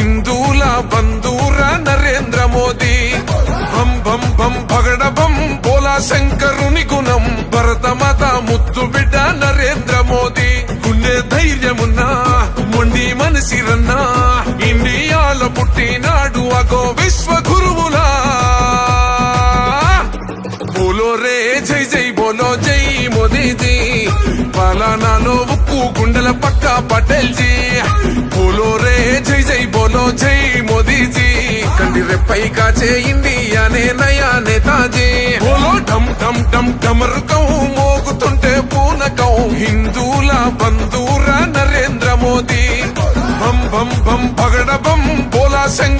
హిందూల బంధూర నరేంద్ర మోదీ. భం భం భం పగడ భం బోలా శంకరుని గుణం. భరత భరతమాత ముద్దు బిడ్డ నరేంద్ర మోదీ. గుండె ధైర్యమున్నా మొండి మనసిరన్నా. ఇండియాల పుట్టినాడు అగో విశ్వ గురువులా బోలో రే జై జై బోలో జై మోదీజీ. పలానాలో ఉక్కు గుండెల పక్క పటేల్ జీ బోలో రే జై జై బోలో జై మోదీజీ. కండి రెప్పై కాచే ఇండియానే నయా నేతాజీ బోలో ఢమ్ ఢమ్ ఢమ్ ఢమరుకం మోగుతుంటే పూనకం. హిందూల బంధూర నరేంద్ర మోదీ. బం బం బం పగడ బం బోలా సంగ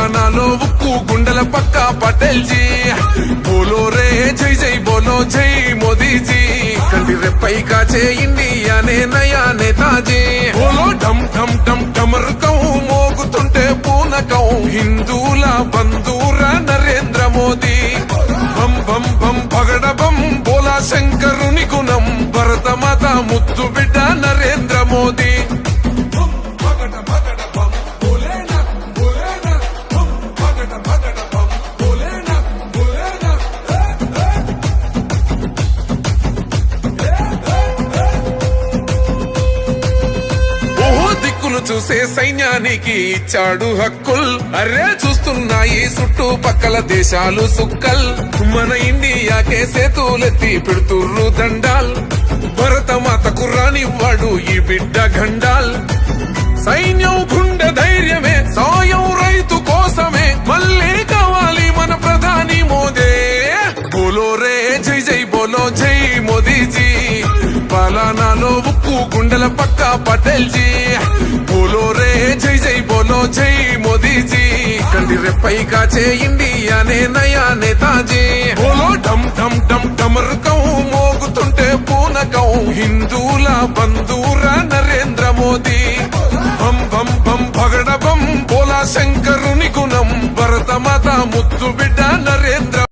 పాలనాలో ఉక్కు గుండెల పక్క పటేల్ జీ బోలో రే జై జై బోలో జై మోదీజీ. కంటి రెప్పై కాచే ఇండియానే నయా నేతాజీ బోలో ఢమ్ ఢమ్ ఢమ్ ఢమరుకం మోగుతుంటే పూనకం. హిందూల బంధూర నరేంద్ర మోదీ. బం బం బం పగడ బం బోలా శంకరుని గుణం. భరత మాత ముద్దు బిడ్డ నరేంద్ర చూసే సైన్యానికి ఇచ్చాడు హక్కుల్. అరే చూస్తున్నాయి చుట్టూ పక్కల దేశాలు సుక్కల్. మన ఇండియాకే సేతులెత్తి పెడుతుర్రు దండాల్. మాత గుర్రానివ్వాడు ఈ బిడ్డ గండాల్ సైన్యం పాలనాలో ఉక్కు గుండెల పక్క పటేల్ జీ బోలో రే జై జై బోలో జై మోదీజీ. కండి రెప్పై కాచే ఇండియానే నయా నేతాజీ బోలో డమ్ డమ్ ఢమ్ ఢమరుకం మోగుతుంటే పూనకం హిందూల బంధూర నరేంద్ర మోదీ. బం బం బం భగడ బం బోలా శంకర్